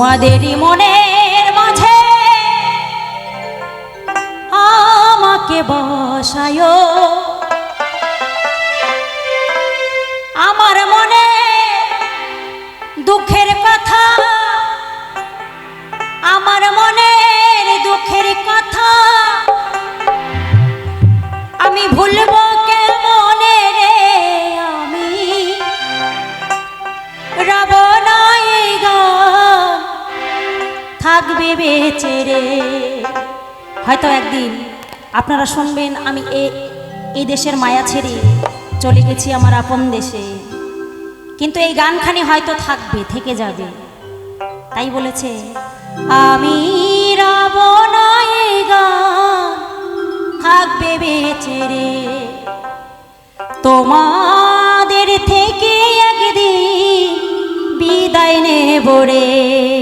তোমাদেরই মনের মাঝে আমাকে বসায়। থাকবে বেঁচে রে। হয়তো একদিন আপনারা শুনবেন আমি এ, এই দেশের মায়া ছেড়ে চলে গেছি আমার আপন দেশে। কিন্তু এই গানখানি হয়তো থাকবে, থেকে যাবে। তাই বলেছে, আমি থাকবে বেঁচে রে। তোমাদের থেকে একদিন বিদায় নেব রে।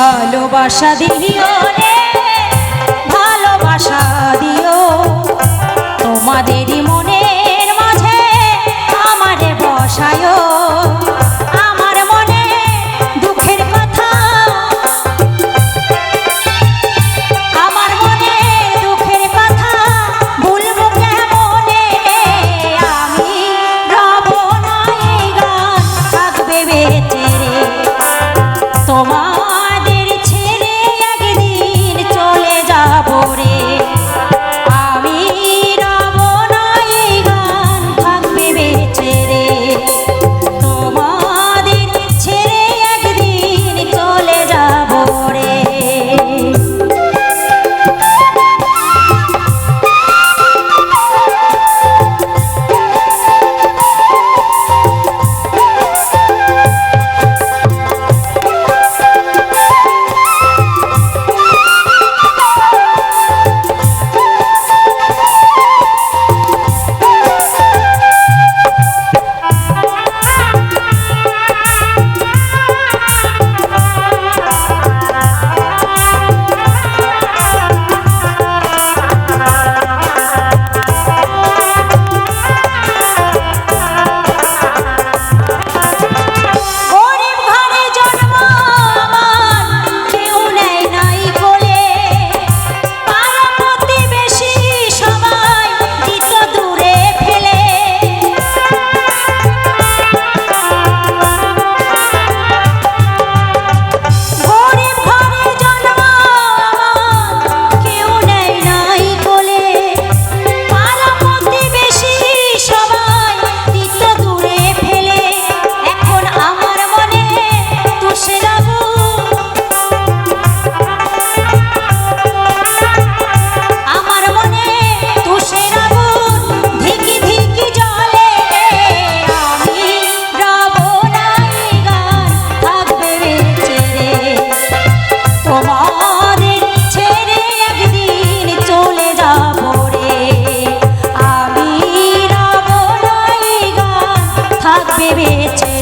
ভালোবাসা দিও রে ভালোবাসা দিও ভেবেছে